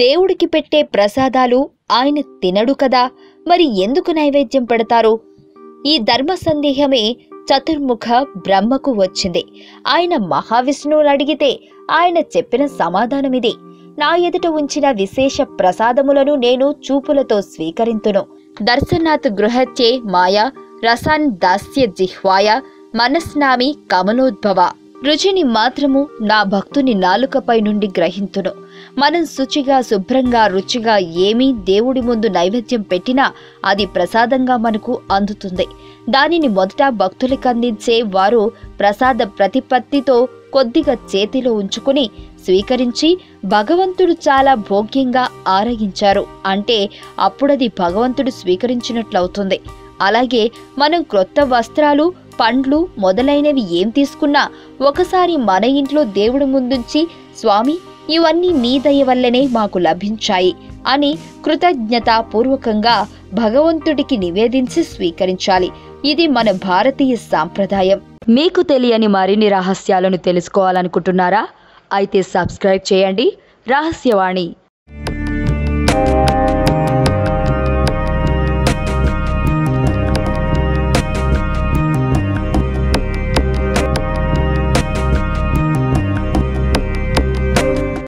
దేవుడికి పెట్టే ప్రసాదాలు ఆయన తినడు కదా మరి ఎందుకు నైవేద్యం పెడతారు? ఈ ధర్మ సందేహమే చతుర్ముఖ బ్రహ్మకు వచ్చింది. ఆయన మహావిష్ణువుని అడిగితే ఆయన చెప్పిన సమాధానమిదే. నా ఎదుట ఉంచిన విశేష ప్రసాదములను నేను చూపులతో స్వీకరింతును. దర్శనాథ్ గృహత్యే మాయ రసాన్ దాస్య జిహ్వాయ మనస్నామి కమలోద్భవ. రుచిని మాత్రము నా భక్తుని నాలుకపై నుండి గ్రహింతును. మనం శుచిగా శుభ్రంగా రుచిగా ఏమీ దేవుడి ముందు నైవేద్యం పెట్టినా అది ప్రసాదంగా మనకు అందుతుంది. దానిని మొదట భక్తులకు అందించే వారు ప్రసాద ప్రతిపత్తితో కొద్దిగా చేతిలో ఉంచుకుని స్వీకరించి భగవంతుడు చాలా భోగ్యంగా ఆరగించారు. అంటే అప్పుడది భగవంతుడు స్వీకరించినట్లవుతుంది. అలాగే మనం క్రొత్త వస్త్రాలు పండ్లు మొదలైనవి ఏం తీసుకున్నా ఒకసారి మన ఇంట్లో దేవుడి ముందుంచి స్వామి ఇవన్నీ నీ దయ వల్లనే మాకు లభించాయి అని కృతజ్ఞతాపూర్వకంగా భగవంతుడికి నివేదించి స్వీకరించాలి. ఇది మన భారతీయ సాంప్రదాయం. మీకు తెలియని మరిన్ని రహస్యాలను తెలుసుకోవాలనుకుంటున్నారా? అయితే సబ్స్క్రైబ్ చేయండి. రహస్యవాణి.